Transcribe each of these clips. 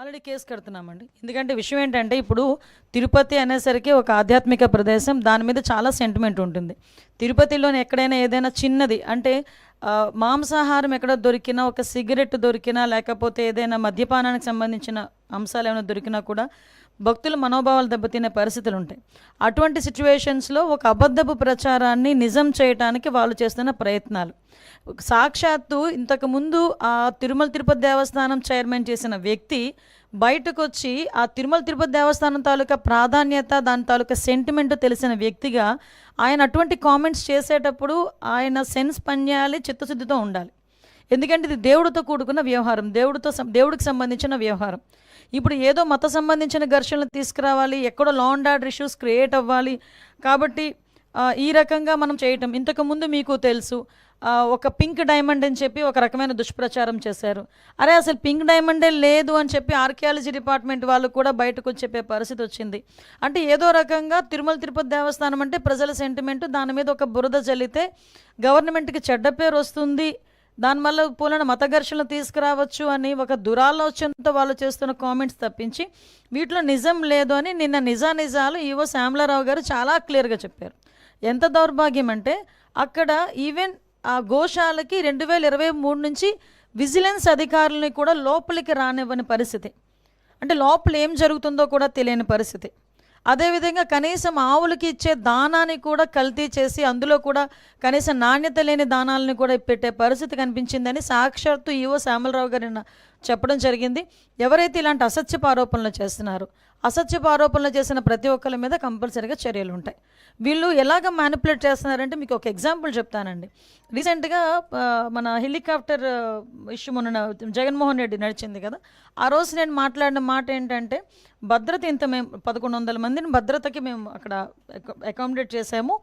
Already case కడుతున్నామండి. ఎందుకంటే విషయం ఏంటంటే ఇప్పుడు తిరుపతి అనేసరికి ఒక ఆధ్యాత్మిక ప్రదేశం దాని మీద చాలా సెంటిమెంట్ ఉంటుంది. తిరుపతిలోని ఎక్కడైనా ఏదైనా చిన్నది అంటే మాంసాహారం ఎక్కడ దొరికినా ఒక సిగరెట్ దొరికినా లేకపోతే ఏదైనా మద్యపానానికి సంబంధించిన అంశాలు ఏమైనా దొరికినా కూడా భక్తుల మనోభావాలు దెబ్బతినే పరిస్థితులు ఉంటాయి అటువంటి సిచ్యువేషన్స్లో ఒక అబద్ధపు ప్రచారాన్ని నిజం చేయటానికి వాళ్ళు చేస్తున్న ప్రయత్నాలు. సాక్షాత్తు ఇంతకుముందు ఆ తిరుమల తిరుపతి దేవస్థానం చైర్మన్ చేసిన వ్యక్తి బయటకు వచ్చి ఆ తిరుమల తిరుపతి దేవస్థానం తాలూకా ప్రాధాన్యత దాని తాలూకా సెంటిమెంట్ తెలిసిన వ్యక్తిగా ఆయన అటువంటి కామెంట్స్ చేసేటప్పుడు ఆయన సెన్స్ పనిచేయాలి చిత్తశుద్ధితో ఉండాలి. ఎందుకంటే ఇది దేవుడితో కూడుకున్న వ్యవహారం. దేవుడితో దేవుడికి సంబంధించిన వ్యవహారం. ఇప్పుడు ఏదో మత సంబంధించిన ఘర్షణలు తీసుకురావాలి ఎక్కడో లాండ్ ఆర్డర్ ఇష్యూస్ క్రియేట్ అవ్వాలి. కాబట్టి ఈ రకంగా మనం చేయటం. ఇంతకుముందు మీకు తెలుసు ఒక పింక్ డైమండ్ అని చెప్పి ఒక రకమైన దుష్ప్రచారం చేశారు. అరే అసలు పింక్ డైమండే లేదు అని చెప్పి ఆర్కియాలజీ డిపార్ట్మెంట్ వాళ్ళు కూడా బయటకు చెప్పే పరిస్థితి వచ్చింది. అంటే ఏదో రకంగా తిరుమల తిరుపతి దేవస్థానం అంటే ప్రజల సెంటిమెంట్ దాని మీద ఒక బురద జల్లితే గవర్నమెంట్కి చెడ్డ పేరు వస్తుంది. దానివల్ల పోలన మత ఘర్షణలు తీసుకురావచ్చు అని ఒక దురాలోచనతో వాళ్ళు చేస్తున్న కామెంట్స్ తప్పించి వీటిలో నిజం లేదు అని నిన్న నిజా నిజాలు ఈవో శ్యామలారావు గారు చాలా క్లియర్గా చెప్పారు. ఎంత దౌర్భాగ్యం అంటే అక్కడ ఈవెన్ ఆ గోశాలకి రెండు వేల ఇరవై మూడు నుంచి విజిలెన్స్ అధికారులని కూడా లోపలికి రానివ్వని పరిస్థితి. అంటే లోపల ఏం జరుగుతుందో కూడా తెలియని పరిస్థితి. అదేవిధంగా కనీసం ఆవులకి ఇచ్చే దానాన్ని కూడా కల్తీ చేసి అందులో కూడా కనీసం నాణ్యత లేని దానాలను కూడా పెట్టే పరిస్థితి కనిపించిందని సాక్షాత్తు ఈవో శ్యామలరావు గారు నిన్న చెప్పడం జరిగింది. ఎవరైతే ఇలాంటి అసత్యపు ఆరోపణలు చేస్తున్నారో అసత్యపు ఆరోపణలు చేసిన ప్రతి ఒక్కరి మీద కంపల్సరీగా చర్యలు ఉంటాయి. వీళ్ళు ఎలాగ మ్యానిపులేట్ చేస్తున్నారంటే మీకు ఒక ఎగ్జాంపుల్ చెప్తానండి. రీసెంట్గా మన హెలికాప్టర్ ఇష్యూ మొన్న జగన్మోహన్ రెడ్డి నడిచింది కదా. ఆ రోజు నేను మాట్లాడిన మాట ఏంటంటే భద్రత ఇంత మేము పదకొండు వందల మందిని భద్రతకి మేము అక్కడ అకామిడేట్ చేసాము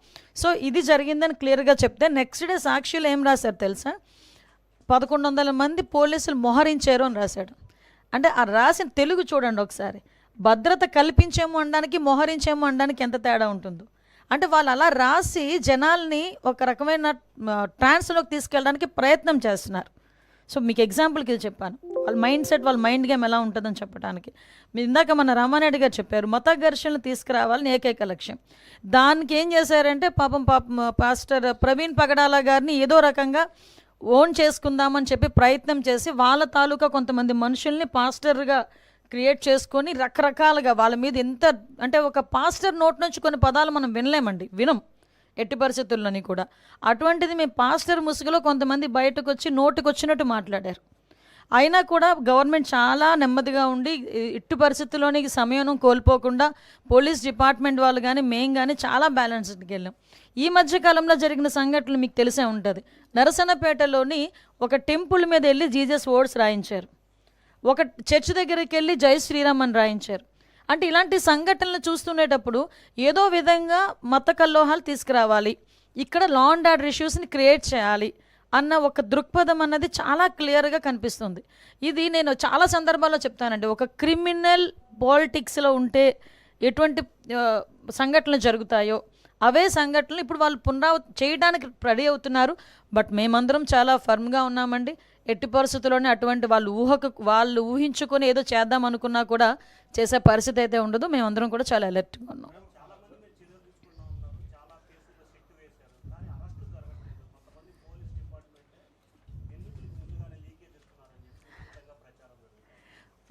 సో ఇది జరిగిందని క్లియర్గా చెప్తే నెక్స్ట్ డే సాక్షిలో ఏం రాశారు తెలుసా? పదకొండు వందల మంది పోలీసులు మొహరించారు అని రాశాడు. అంటే ఆ రాసిన తెలుగు చూడండి ఒకసారి. భద్రత కల్పించేమో అనడానికి మొహరించేమో అనడానికి ఎంత తేడా ఉంటుందో. అంటే వాళ్ళు అలా రాసి జనాల్ని ఒక రకమైన ట్రాన్స్లోకి తీసుకెళ్ళడానికి ప్రయత్నం చేస్తున్నారు. సో మీకు ఎగ్జాంపుల్కి ఇది చెప్పాను. వాళ్ళ మైండ్ సెట్ వాళ్ళ మైండ్ గేమ్ ఎలా ఉంటుందని చెప్పడానికి. మీరు ఇందాక మన రామారెడ్డి గారు చెప్పారు మత ఘర్షణలు తీసుకురావాలని ఏకైక లక్ష్యం. దానికి ఏం చేశారంటే పాపం పాపం పాస్టర్ ప్రవీణ్ పగడాల గారిని ఏదో రకంగా ఓన్ చేసుకుందామని చెప్పి ప్రయత్నం చేసి వాళ్ళ తాలూకా కొంతమంది మనుషుల్ని పాస్టర్గా క్రియేట్ చేసుకొని రకరకాలుగా వాళ్ళ మీద ఎంత అంటే ఒక పాస్టర్ నోట్ నుంచి కొన్ని పదాలు మనం వినలేమండి వినం. ఎట్టి పరిస్థితుల్లోని కూడా. అటువంటిది మీ పాస్టర్ ముసుగులో కొంతమంది బయటకు వచ్చి నోటికి వచ్చినట్టు మాట్లాడారు. అయినా కూడా గవర్నమెంట్ చాలా నెమ్మదిగా ఉండి ఇట్టు ఇట్టి పరిస్థితుల్లోని సమయం కోల్పోకుండా పోలీస్ డిపార్ట్మెంట్ వాళ్ళు కానీ మేము కానీ చాలా బ్యాలెన్స్డ్కి వెళ్ళాం. ఈ మధ్య కాలంలో జరిగిన సంఘటనలు మీకు తెలిసే ఉంటుంది. నరసనపేటలోని ఒక టెంపుల్ మీద వెళ్ళి జీజస్ ఓడ్స్ రాయించారు. ఒక చర్చ్ దగ్గరికి వెళ్ళి జై శ్రీరామ్ అని రాయించారు. అంటే ఇలాంటి సంఘటనలు చూస్తుండేటప్పుడు ఏదో విధంగా మత కల్లోహాలు తీసుకురావాలి. ఇక్కడ లా అండ్ ఆర్డర్ ఇష్యూస్ని క్రియేట్ చేయాలి. అన్న ఒక దృక్పథం అన్నది చాలా క్లియర్గా కనిపిస్తుంది. ఇది నేను చాలా సందర్భాల్లో చెప్తానండి. ఒక క్రిమినల్ పాలిటిక్స్లో ఉంటే ఎటువంటి సంఘటనలు జరుగుతాయో అవే సంఘటనలు ఇప్పుడు వాళ్ళు పునరావ చేయడానికి రెడీ అవుతున్నారు. బట్ మేమందరం చాలా ఫర్మ్గా ఉన్నామండి. ఎట్టి పరిస్థితుల్లోనే అటువంటి వాళ్ళు ఊహకు వాళ్ళు ఊహించుకొని ఏదో చేద్దాం అనుకున్నా కూడా చేసే పరిస్థితి అయితే ఉండదు. మేమందరం కూడా చాలా అలర్ట్గా ఉన్నాం.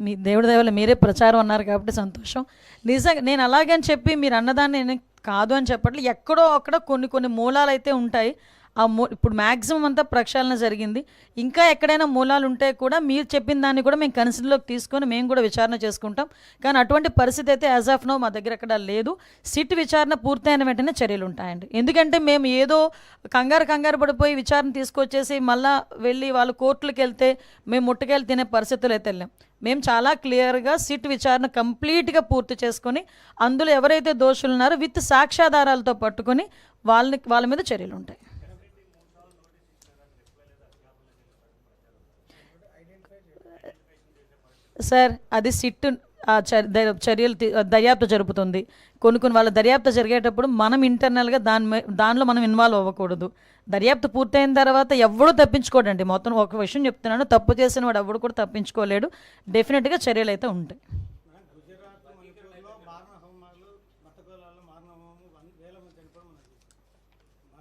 మీ దేవుడి దయవల్ల మీరే ప్రచారం అన్నారు కాబట్టి సంతోషం. నిజంగా నేను అలాగని చెప్పి మీరు అన్నదాన్ని నేను కాదు అని చెప్పట్లేదు ఎక్కడో అక్కడ కొన్ని కొన్ని మూలాలు అయితే ఉంటాయి. ఆ మూ ఇప్పుడు మ్యాక్సిమం అంతా ప్రక్షాళన జరిగింది. ఇంకా ఎక్కడైనా మూలాలు ఉంటే కూడా మీరు చెప్పిన దాన్ని కూడా మేము కన్సిడర్లోకి తీసుకొని మేము కూడా విచారణ చేసుకుంటాం. కానీ అటువంటి పరిస్థితి అయితే యాజ్ ఆఫ్ నో మా దగ్గర ఎక్కడ లేదు. సిట్ విచారణ పూర్తయిన వెంటనే చర్యలు ఉంటాయండి. ఎందుకంటే మేము ఏదో కంగారు కంగారు పడిపోయి విచారణ తీసుకొచ్చేసి మళ్ళీ వెళ్ళి వాళ్ళు కోర్టులకు వెళ్తే మేము ముట్టకెళ్ళి తినే పరిస్థితులు అయితే వెళ్ళాం మేము చాలా క్లియర్గా సిట్ విచారణ కంప్లీట్గా పూర్తి చేసుకొని అందులో ఎవరైతే దోషులు ఉన్నారో విత్ సాక్ష్యాధారాలతో పట్టుకొని వాళ్ళని వాళ్ళ మీద చర్యలు ఉంటాయి. సార్ అది సిట్ చర్యలు దర్యాప్తు జరుపుతుంది. కొన్ని కొన్ని వాళ్ళ దర్యాప్తు జరిగేటప్పుడు మనం ఇంటర్నల్గా దాని దానిలో మనం ఇన్వాల్వ్ అవ్వకూడదు. దర్యాప్తు పూర్తయిన తర్వాత ఎవడూ తప్పించుకోడండి. మొత్తం ఒక విషయం చెప్తున్నాను. తప్పు చేసిన వాడు ఎవడు కూడా తప్పించుకోలేడు. డెఫినెట్గా చర్యలు అయితే ఉంటాయి.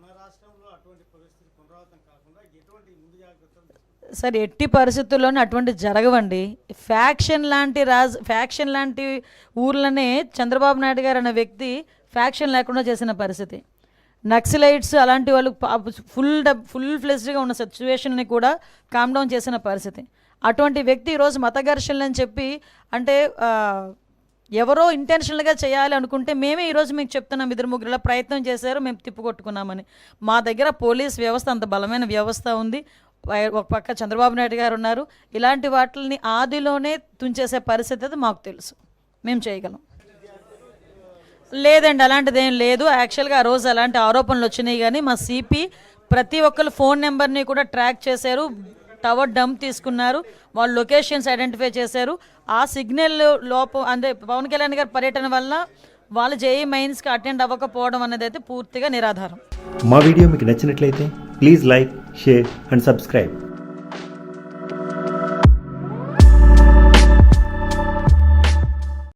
మన రాష్ట్రంలో అటువంటి పరిస్థితి పునరావృతం కాకుండా ఎటువంటి ముందు జాగ్రత్తలు సార్ సరే ఎట్టి పరిస్థితుల్లోనే అటువంటి జరగవండి. ఫ్యాక్షన్ లాంటి రాజ్ ఫ్యాక్షన్ లాంటి ఊర్లనే చంద్రబాబు నాయుడు గారు అనే వ్యక్తి ఫ్యాక్షన్ లేకుండా చేసిన పరిస్థితి. నక్సలైట్స్ అలాంటి వాళ్ళు ఫుల్ డబ్ ఫుల్ ఫ్లెస్డ్గా ఉన్న సిచ్యువేషన్ని కూడా కామ్ డౌన్ చేసిన పరిస్థితి. అటువంటి వ్యక్తి ఈరోజు మత ఘర్షణలు అని చెప్పి అంటే ఎవరో ఇంటెన్షనల్గా చేయాలి అనుకుంటే మేమే ఈరోజు మీకు చెప్తున్నాం ఇద్దరు ముగ్గురులా ప్రయత్నం చేశారు మేము తిప్పుకొట్టుకున్నామని మా దగ్గర పోలీస్ వ్యవస్థ అంత బలమైన వ్యవస్థ ఉంది. ఒక పక్క చంద్రబాబు నాయుడు గారు ఉన్నారు. ఇలాంటి వాటిని ఆదిలోనే తుంచేసే పరిస్థితి అది మాకు తెలుసు. మేము చేయగలం. లేదండి అలాంటిది ఏం లేదు. యాక్చువల్గా ఆ రోజు అలాంటి ఆరోపణలు వచ్చినాయి కానీ మా సిపి ప్రతి ఒక్కరు ఫోన్ నెంబర్ని కూడా ట్రాక్ చేశారు. టవర్ డంప్ తీసుకున్నారు. వాళ్ళు లొకేషన్స్ ఐడెంటిఫై చేశారు. ఆ సిగ్నల్ లోపం అంటే పవన్ కళ్యాణ్ గారి పర్యటన వల్ల వాళ్ళు జేఈ మైన్స్కి అటెండ్ అవ్వకపోవడం అనేది అయితే పూర్తిగా నిరాధారం. మా వీడియో మీకు నచ్చినట్లయితే please like share and subscribe.